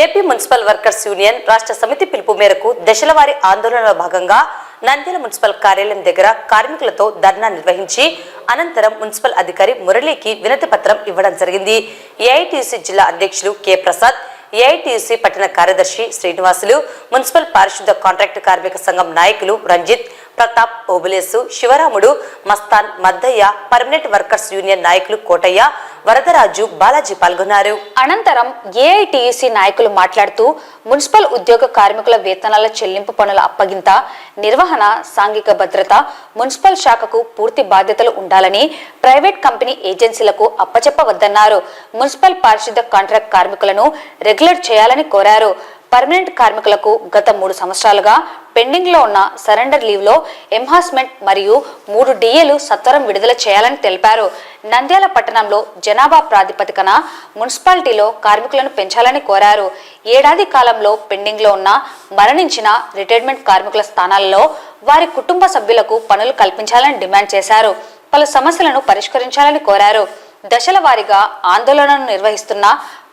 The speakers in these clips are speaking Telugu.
ఏపీ మున్సిపల్ వర్కర్స్ యూనియన్ రాష్ట్ర సమితి పిలుపు మేరకు దశలవారి ఆందోళనలో భాగంగా నంద్యాల మున్సిపల్ కార్యాలయం దగ్గర కార్మికులతో ధర్నా నిర్వహించి అనంతరం మున్సిపల్ అధికారి మురళీకి వినతి పత్రం ఇవ్వడం జరిగింది. ఏఐటీసీ జిల్లా అధ్యక్షులు కె ప్రసాద్ ఏఐటీయూసీ పట్టణ కార్యదర్శి శ్రీనివాసులు మున్సిపల్ పారిశుద్ధ కాంట్రాక్టు కార్మిక సంఘం నాయకులు Ranjith Pratap Obulesu Sivaramudu Mastan Maddaiah permanent workers union నాయకులు కోటయ్య వరదరాజు బాలాజీ పాల్గొన్నారు. అనంతరం ఏఐటియుసి నాయకులు మాట్లాడుతూ మున్సిపల్ ఉద్యోగ కార్మికుల వేతనాల చెల్లింపు పనుల అప్పగింత నిర్వహణ సాంఘిక భద్రత మున్సిపల్ శాఖకు పూర్తి బాధ్యతలు ఉండాలని ప్రైవేట్ కంపెనీ ఏజెన్సీలకు అప్పచెప్పవద్దన్నారు. మున్సిపల్ పారిశుద్ధ కాంట్రాక్ట్ కార్మికులను రెగ్యులర్ చేయాలని కోరారు. పర్మనెంట్ కార్మికులకు గత మూడు సంవత్సరాలుగా పెండింగ్లో ఉన్న సరెండర్ లీవ్లో ఎంహాస్మెంట్ మరియు మూడు డిఏలు సత్వరం విడుదల చేయాలని తెలిపారు. నంద్యాల పట్టణంలో జనాభా ప్రాతిపదికన మున్సిపాలిటీలో కార్మికులను పెంచాలని కోరారు. ఏడాది కాలంలో పెండింగ్లో ఉన్న మరణించిన రిటైర్మెంట్ కార్మికుల స్థానాల్లో వారి కుటుంబ సభ్యులకు పనులు కల్పించాలని డిమాండ్ చేశారు. పలు సమస్యలను పరిష్కరించాలని కోరారు. దశల వారీగా ఆందోళనను నిర్వహిస్తున్న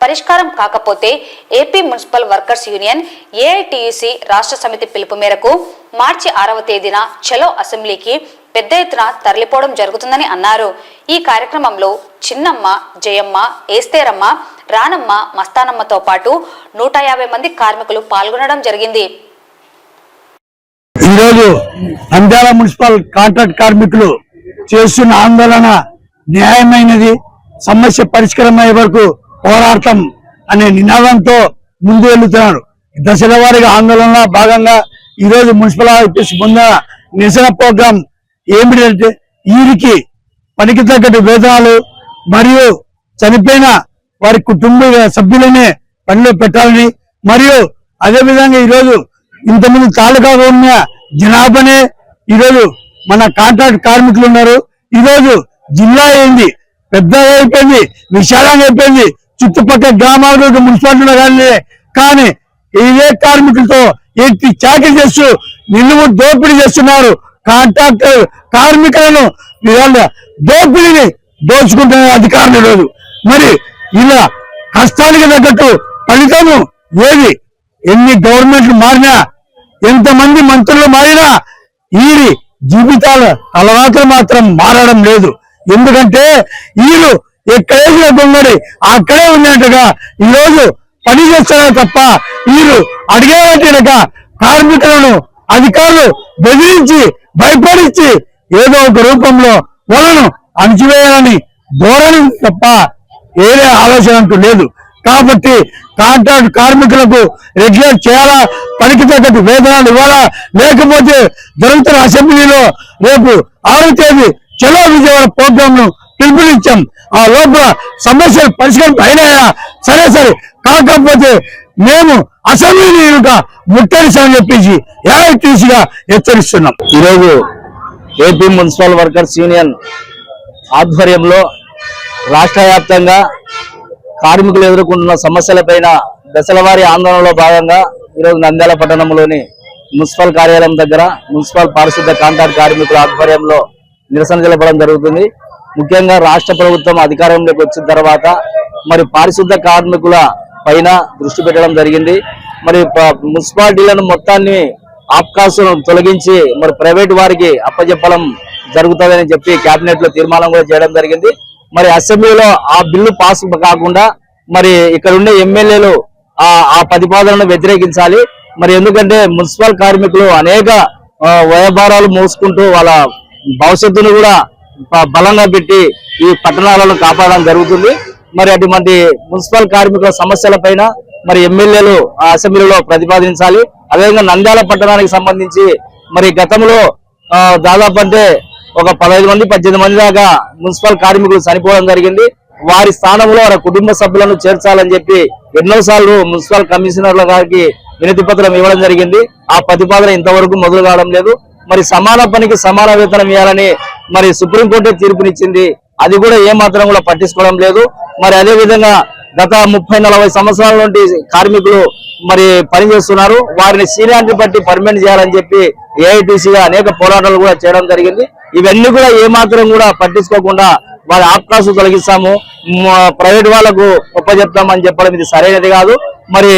పరిష్కారం కాకపోతే AP municipal workers union AITUC రాష్ట్ర సమితి పిలుపు మేరకు మార్చి ఆరవ తేదీన చలో అసెంబ్లీకి పెద్ద ఎత్తున తరలిపోవడం జరుగుతుందని అన్నారు. ఈ కార్యక్రమంలో చిన్నమ్మ జయమ్మ ఏస్తేరమ్మ రానమ్మ మస్తానమ్మతో పాటు నూట యాభై మంది కార్మికులు పాల్గొనడం జరిగింది. ఈరోజు నంద్యాల మున్సిపల్ కాంట్రాక్ట్ కార్మికులు చేస్తున్న ఆందోళన న్యాయమైనది సమస్య పరిష్కారం అయ్యే వరకు పోరాటం అనే నినాదంతో ముందు వెళ్తున్నారు. దశల వారీగా ఆందోళనలో భాగంగా ఈ రోజు మున్సిపల్ ఆఫీస్ ముందర నిరసన ప్రోగ్రాం ఏమిటంటే వీరికి పనికి తగ్గట్టు వేతనాలు మరియు చనిపోయిన వారి కుటుంబ సభ్యులనే పనిలో పెట్టాలని మరియు అదేవిధంగా ఈరోజు ఇంతమంది తాలూకాగా ఉన్న జనాభానే ఈరోజు మన కాంట్రాక్ట్ కార్మికులు ఉన్నారు. ఈరోజు జిల్లా అయింది. పెద్దగా అయిపోయింది. విశాలంగా అయిపోయింది. చుట్టుపక్కల గ్రామాలు మున్సిపాలిటీ కానీ కానీ ఇదే కార్మికులతో ఎట్టి చాకరీ చేస్తూ నిలువు దోపిడీ చేస్తున్నారు. కాంట్రాక్టర్ కార్మికులను వీళ్ళ దోపిడీని దోచుకుంటున్న అధికారులు ఈరోజు. మరి ఇలా కష్టానికి తగ్గట్టు ఫలితము ఏది? ఎన్ని గవర్నమెంట్లు మారినా ఎంతమంది మంత్రులు మారినా ఈ జీవితాల అలవాట్లు మాత్రం మారడం లేదు. ఎందుకంటే వీళ్ళు ఎక్కడేసిన దొంగడి అక్కడే ఉన్నట్టుగా ఈరోజు పని చేస్తున్నారు తప్ప వీరు అడిగేటక కార్మికులను అధికారులు బెదిరించి భయపడించి ఏదో ఒక రూపంలో వాళ్ళను అణచివేయాలని ధోరణి తప్ప ఏదే ఆలోచన అంటూ లేదు. కాబట్టి కాంట్రాక్ట్ కార్మికులకు రెగ్యులర్ చేయాలా? పనికి తగ్గట్టు వేతనాలు ఇవ్వాలా? లేకపోతే జరుగుతున్న అసెంబ్లీలో రేపు ఆరో తేదీ చలో విజయవాడ ప్రోగ్రామ్ను పిలుపునిచ్చాం ఆ లోపల సమస్యలు పరిష్కారం అయినాయా? సరే సరే. కాకపోతే మేము అసెంబ్లీని కనుక ముట్టడిస్తామని చెప్పేసి ఏఐటీసీగా హెచ్చరిస్తున్నాం. ఈరోజు ఏపీ మున్సిపల్ వర్కర్స్ యూనియన్ ఆధ్వర్యంలో రాష్ట్ర వ్యాప్తంగా కార్మికులు ఎదుర్కొంటున్న సమస్యలపైన దశలవారీ ఆందోళనలో భాగంగా ఈరోజు నంద్యాల పట్టణంలోని మున్సిపల్ కార్యాలయం దగ్గర మున్సిపల్ పారిశుద్ధ కాంట్రాక్ట్ కార్మికుల ఆధ్వర్యంలో నిరసన తెలపడం జరుగుతుంది. ముఖ్యంగా రాష్ట్ర ప్రభుత్వం అధికారంలోకి వచ్చిన తర్వాత మరి పారిశుద్ధ కార్మికుల పైన దృష్టి పెట్టడం జరిగింది. మరి ప- మున్సిపాలిటీలను మొత్తాన్ని ఆప్కాసును తొలగించి మరి ప్రైవేట్ వారికి అప్పచెప్పడం జరుగుతుందని చెప్పి కేబినెట్లో తీర్మానం కూడా చేయడం జరిగింది. మరి అసెంబ్లీలో ఆ బిల్లు పాస్ కాకుండా మరి ఇక్కడ ఉండే ఎమ్మెల్యేలు ఆ ఆ ప్రతిపాదనను వ్యతిరేకించాలి. మరి ఎందుకంటే మున్సిపల్ కార్మికులు అనేక ఆ, మోసుకుంటూ వాళ్ళ భవిష్యత్తును కూడా బలంగా పెట్టి ఈ పట్టణాలను కాపాడడం జరుగుతుంది. మరి అటువంటి మున్సిపల్ కార్మికుల సమస్యల పైన మరి ఎమ్మెల్యేలు ఆ అసెంబ్లీలో ప్రతిపాదించాలి. అదేవిధంగా నంద్యాల పట్టణానికి సంబంధించి మరి గతంలో దాదాపు అంటే ఒక పదహైదు మంది పద్దెనిమిది మంది దాకా మున్సిపల్ కార్మికులు చనిపోవడం జరిగింది. వారి స్థానంలో వారి కుటుంబ సభ్యులను చేర్చాలని చెప్పి ఎన్నోసార్లు మున్సిపల్ కమిషనర్ల గారికి వినతి పత్రం ఇవ్వడం జరిగింది. ఆ ప్రతిపాదన ఇంతవరకు మొదలు కావడం లేదు. మరి సమాన పనికి సమాన వేతనం ఇవ్వాలని మరి సుప్రీంకోర్టు తీర్పునిచ్చింది. అది కూడా ఏ మాత్రం కూడా పట్టించుకోవడం లేదు. మరి అదే విధంగా గత ముప్పై నలభై సంవత్సరాల నుండి కార్మికులు మరి పనిచేస్తున్నారు వారిని సీనియారిటీ బట్టి పర్మనెంట్ చేయాలని చెప్పి ఏఐటీసీగా అనేక పోరాటాలు కూడా చేయడం జరిగింది. ఇవన్నీ కూడా ఏ మాత్రం కూడా పట్టించుకోకుండా వారి అవకాశం తొలగిస్తాము. ప్రైవేట్ వాళ్ళకు ఒప్ప చెప్పడం ఇది సరైనది కాదు. మరి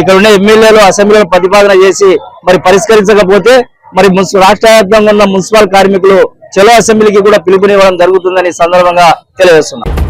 ఇక్కడ ఉన్న ఎమ్మెల్యేలు అసెంబ్లీలో ప్రతిపాదన చేసి మరి పరిష్కరించకపోతే మరి మున్సి- రాష్ట్ర వ్యాప్తంగా ఉన్న మున్సిపల్ కార్మికులు చెలో అసెంబ్లీకి కూడా పిలుపునివ్వడం జరుగుతుందని సందర్భంగా తెలియజేస్తున్నారు